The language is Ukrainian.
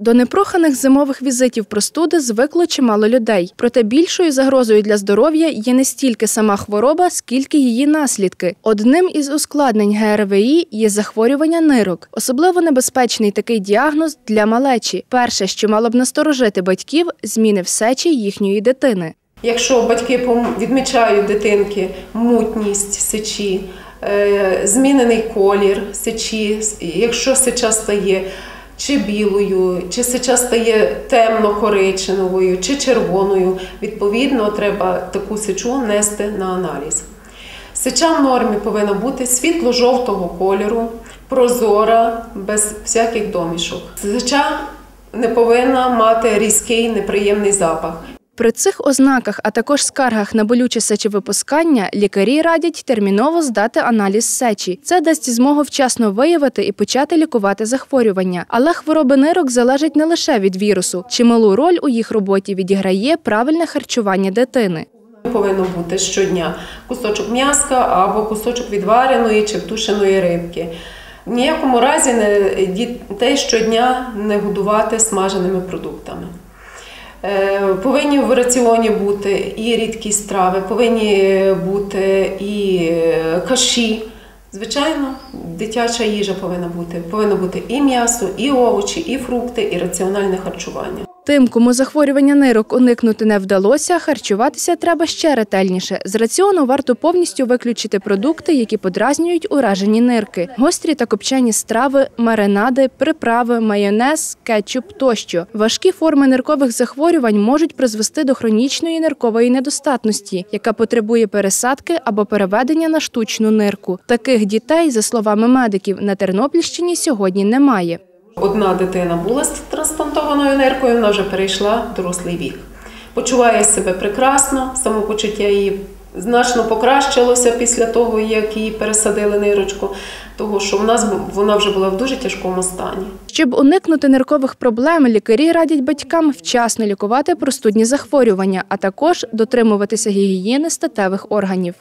До непроханих зимових візитів простуди звикло чимало людей. Проте більшою загрозою для здоров'я є не стільки сама хвороба, скільки її наслідки. Одним із ускладнень ГРВІ є захворювання нирок. Особливо небезпечний такий діагноз для малечі. Перше, що мало б насторожити батьків, зміни в сечі їхньої дитини. Якщо батьки відмічають дитинки мутність сечі, е, змінений колір сечі, якщо сеча стає чи білою, чи сича стає темно-коричневою, чи червоною, відповідно, треба таку сичу нести на аналіз. Сича в нормі повинна бути світло-жовтого кольору, прозора, без всяких домішок. Сича не повинна мати різкий неприємний запах. При цих ознаках, а також скаргах на болюче сечовипускання, лікарі радять терміново здати аналіз сечі. Це дасть змогу вчасно виявити і почати лікувати захворювання. Але хвороби нирок залежать не лише від вірусу. Чималу роль у їх роботі відіграє правильне харчування дитини. Повинно бути щодня кусочок м'яска або кусочок відвареної чи тушеної рибки. В ніякому разі не дітей щодня не годувати смаженими продуктами. Е, Повинні в раціоні бути і рідкі страви, повинні бути і е, каші. Звичайно, дитяча їжа повинна бути. Повинно бути і м'ясо, і овочі, і фрукти, і раціональне харчування. Тим, кому захворювання нирок уникнути не вдалося, харчуватися треба ще ретельніше. З раціону варто повністю виключити продукти, які подразнюють уражені нирки, гострі та копчені страви, маринади, приправи, майонез, кетчуп тощо. Важкі форми ниркових захворювань можуть призвести до хронічної ниркової недостатності, яка потребує пересадки або переведення на штучну нирку. Таких дітей, за словами медиків, на Тернопільщині сьогодні немає. Одна дитина була з трансплантованою ниркою, вона вже перейшла дорослий вік. Почуває себе прекрасно, самопочуття її значно покращилося після того, як її пересадили нирочку, того що в нас вона вже була в дуже тяжкому стані. Щоб уникнути ниркових проблем, лікарі радять батькам вчасно лікувати простудні захворювання, а також дотримуватися гігієни статевих органів.